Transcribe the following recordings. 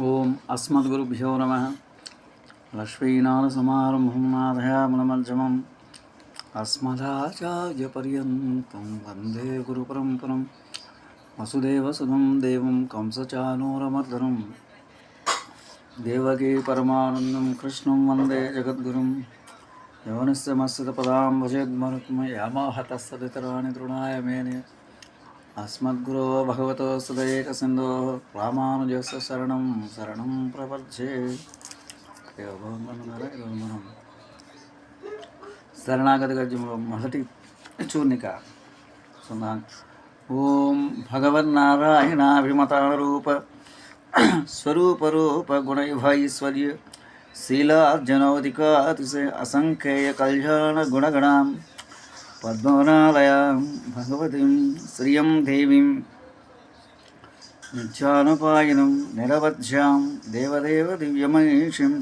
ఓం అస్మద్గురుభ్యో నమ. లక్ష్మీనాథసమారంభం నాథయామనమజ్జమం అస్మదాచార్యపర్యంతం వందే గురుపరంపరం. వసుదేవసుధం దేవం కంసచానూరమర్దనం. దేవకీ పరమానందం కృష్ణం వందే జగద్గురుం. యవనస్య మత్స్యత పదాం భజేద్మరుక్మయామాహతస్తదితరాణి తృణాయ మేనే. అస్మద్గురో భగవతో సుదయేకసింధో రామానుజస్య శరణం శరణం ప్రపంచే మనం శరణాగతి గద్యంలో మొదటి చూర్ణిక సున్నా ఓం భగవన్నారాయణాభిమతారూప స్వరూపరూప గుణైభైశ్వర్య శీలార్జనోదికాతిశయ అసంఖ్యేయ కళ్యాణ గుణగణాం పద్మవనాలయాం భగవతిం శ్రియం దేవీం నిత్యానుపాయనం నిరవధ్యాం దేవదేవ దివ్యమహేషిం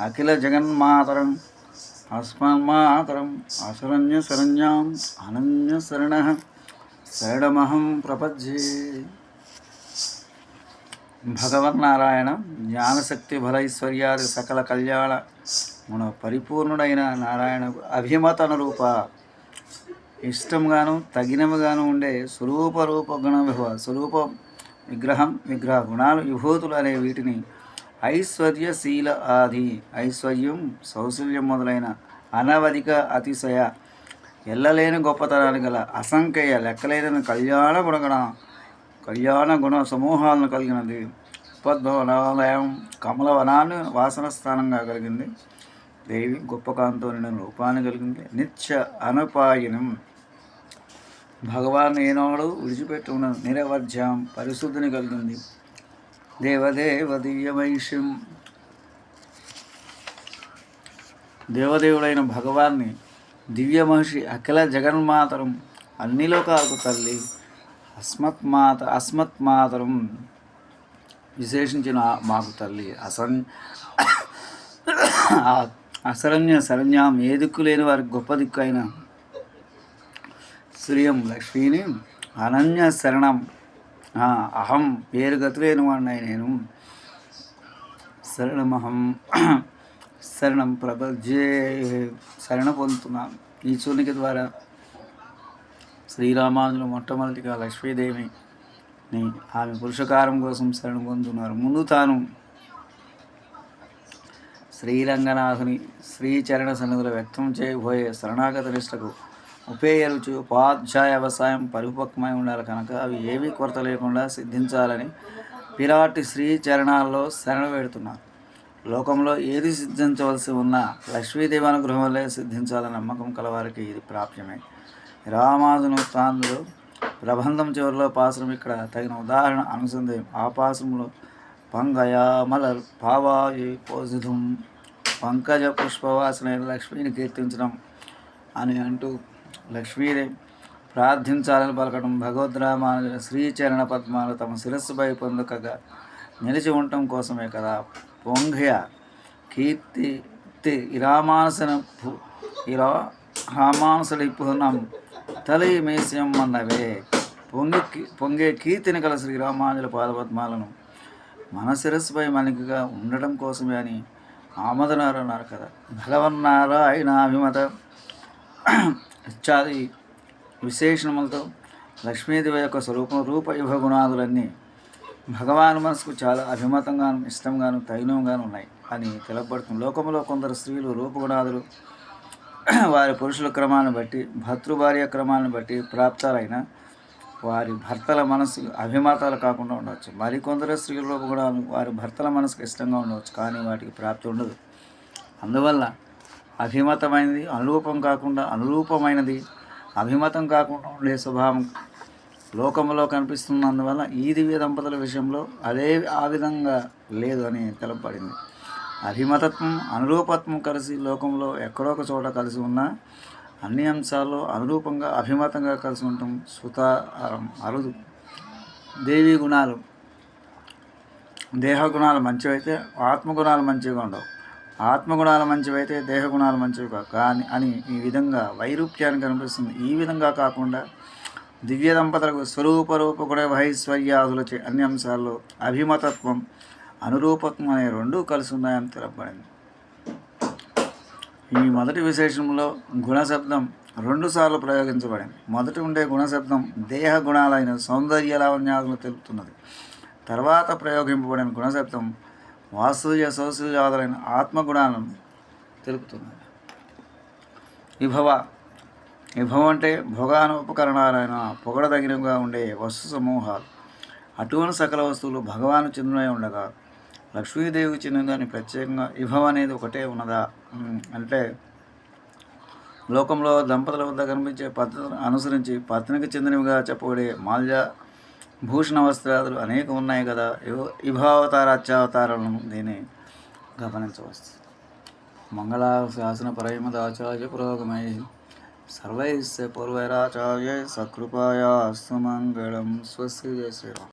అఖిల జగన్మాతరం అస్మన్మాతరం అశరణ్య శరణ్యాం అనన్య శరణ శరణమహం ప్రపద్యే భగవన్నారాయణ జ్ఞానశక్తి బలైశ్వర్యాది సకల కళ్యాణ మన పరిపూర్ణుడైన నారాయణకు అభిమతన రూప ఇష్టంగాను తగినముగాను ఉండే స్వరూప రూప గుణ విభవ స్వరూప విగ్రహం విగ్రహ గుణాలు విభూతులు అనే వీటిని ఐశ్వర్యశీల ఆది ఐశ్వర్యం సౌశల్యం మొదలైన అనవధిక అతిశయ ఎల్లలేని గొప్పతనాన్ని గల అసంఖ్య లెక్కలేని కళ్యాణ గుణగణ కళ్యాణ గుణ సమూహాలను కలిగినది. పద్మవనాలయం కమలవనాన్ని వాసన స్థానంగా కలిగింది. దేవి గొప్ప కాంతో నిండిన రూపాన్ని కలిగింది. నిత్య అనుపాయనం. భగవాన్ ఏనాడు విడిచిపెట్టి ఉన్న నిరవర్జ్యం పరిశుద్ధిని కలిగింది. దేవదేవ దివ్యమైష్యం దేవదేవుడైన భగవాన్ని దివ్య మహర్షి అఖిల జగన్మాతరం అన్ని లోకాలకు తల్లి అస్మత్మాత అస్మత్మాతరం విశేషించిన మాకు తల్లి అసన్ అసరణ్య శరణ్యం ఏ దిక్కు లేని వారికి గొప్ప దిక్కు అయిన శ్రీయం లక్ష్మీని అనన్య శరణం. అహం పేరు గతులేని వాడినాయి నేను. శరణమహం శరణం ప్రపంచే శరణ పొందుతున్నాను ఈ చూనిక ద్వారా శ్రీరామానులు మొట్టమొదటిగా లక్ష్మీదేవిని ఆమె పురుషకారం కోసం శరణ పొందుతున్నారు. ముందు తాను శ్రీరంగనాథుని శ్రీచరణ సన్నిధులు వ్యక్తం చేయబోయే శరణాగత నిష్టకు ఉపేయ రుచి ఉపాధ్యాయ వ్యవసాయం పరిపక్వమై ఉండాలి కనుక అవి ఏమీ కొరత లేకుండా సిద్ధించాలని పిరాటి శ్రీ చరణాల్లో శరణ పెడుతున్నారు లోకంలో ఏది సిద్ధించవలసి ఉన్నా లక్ష్మీదేవి అనుగ్రహంలో సిద్ధించాలని నమ్మకం కలవారికి ఇది ప్రాప్యమే. రామాజును తాందులు ప్రబంధం చివరిలో పాశ్రం ఇక్కడ తగిన ఉదాహరణ అనుసందేహం ఆ పాశ్రంలో పంగయామలర్ పావాయి పోసిధం పంకజ పుష్పవాసనైన లక్ష్మిని కీర్తించడం అని అంటూ లక్ష్మీదేవి ప్రార్థించాలని పలకడం భగవద్రామానుజుల శ్రీచరణ పద్మాలు తమ శిరస్సుపై పొందుకగా నిలిచి ఉండటం కోసమే కదా. పొంఘ్య కీర్తి ఇరామానసన పు- ఇరా రామానుసలిపునం తలి మేస్యం అన్నవే. పొంగి పొంగే కీర్తిని కల శ్రీరామానుజుల పాదపద్మాలను మన శిరస్సుపై మనకిగా ఉండటం కోసమే అని ఆమదనారు అన్నారు కదా. భగవన్నారాయణ అభిమత ఇత్యాది విశేషణములతో లక్ష్మీదేవి యొక్క స్వరూపం రూప యువ గుణాదులన్నీ భగవాన్ మనసుకు చాలా అభిమతంగాను ఇష్టంగాను తగినంగాను ఉన్నాయి. అని తెలపడుతుంది లోకంలో కొందరు స్త్రీలు రూపగుణాదులు. వారి పురుషుల క్రమాన్ని బట్టి భర్తృభార్య క్రమాన్ని బట్టి ప్రాప్తాలైన వారి భర్తల మనసు అభిమతాలు కాకుండా ఉండవచ్చు. మరికొందరు స్త్రీల రూపగుణాలు వారి భర్తల మనసుకు ఇష్టంగా ఉండవచ్చు కానీ వాటికి ప్రాప్తి ఉండదు. అందువల్ల అభిమతమైనది అనురూపం కాకుండా అనురూపమైనది. అభిమతం కాకుండా ఉండే స్వభావం లోకంలో కనిపిస్తున్నందువల్ల ఈ దివ్య దంపతుల విషయంలో అదే ఆ విధంగా లేదు అని తెలపబడింది. అభిమతత్వం అనురూపత్వం కలిసి లోకంలో ఎక్కడో ఒక చోట కలిసి ఉన్నా అన్ని అంశాల్లో అనురూపంగా అభిమతంగా కలిసి ఉండటం సుత అరుదు. దేవి గుణాలు దేహ గుణాలు మంచివైతే ఆత్మగుణాలు మంచిగా ఉండవు. ఆత్మగుణాలు మంచివైతే దేహ గుణాలు మంచివి కానీ అని ఈ విధంగా వైరూప్యాన్ని కనిపిస్తుంది. ఈ విధంగా కాకుండా దివ్య దంపతులకు స్వరూప రూప గుణ వైశ్వర్యాదులచే అన్ని అంశాల్లో అభిమతత్వం అనురూపత్వం అనే రెండూ కలిసి ఉన్నాయని తెలపబడింది. ఈ మొదటి విశేషంలో గుణశబ్దం రెండుసార్లు ప్రయోగించబడింది. మొదటి ఉండే గుణశబ్దం దేహ గుణాలైన సౌందర్య లావణ్యాదులు తెలుపుతున్నది. తర్వాత ప్రయోగింపబడిన గుణశబ్దం వాత్సల్య సౌశల్యాదులైన ఆత్మగుణాలను తెలుపుతున్నది. విభవ విభవం అంటే భోగానుపకరణాలైన పొగడదగినగా ఉండే వస్తు సమూహాలు. అటువంటి సకల వస్తువులు భగవాను చెందినవి ఉండగా లక్ష్మీదేవికి చెందిందని ప్రత్యేకంగా విభవం అనేది ఒకటే ఉన్నదా? అంటే లోకంలో దంపతుల వద్ద కనిపించే పద్ధతులను అనుసరించి పత్నికి చెందినవిగా చెప్పబడే మాల్య భూషణ వస్త్రాదులు అనేక ఉన్నాయి కదా. విభావతార అత్యావతారాలను దీన్ని గమనించవచ్చు. మంగళ శాసన పరమదాచార్య పురోగమై సర్వైశ్య పూర్వైరాచార్య సకృపాయాస్తు మంగళం స్వస్తి శ్రీరామ్.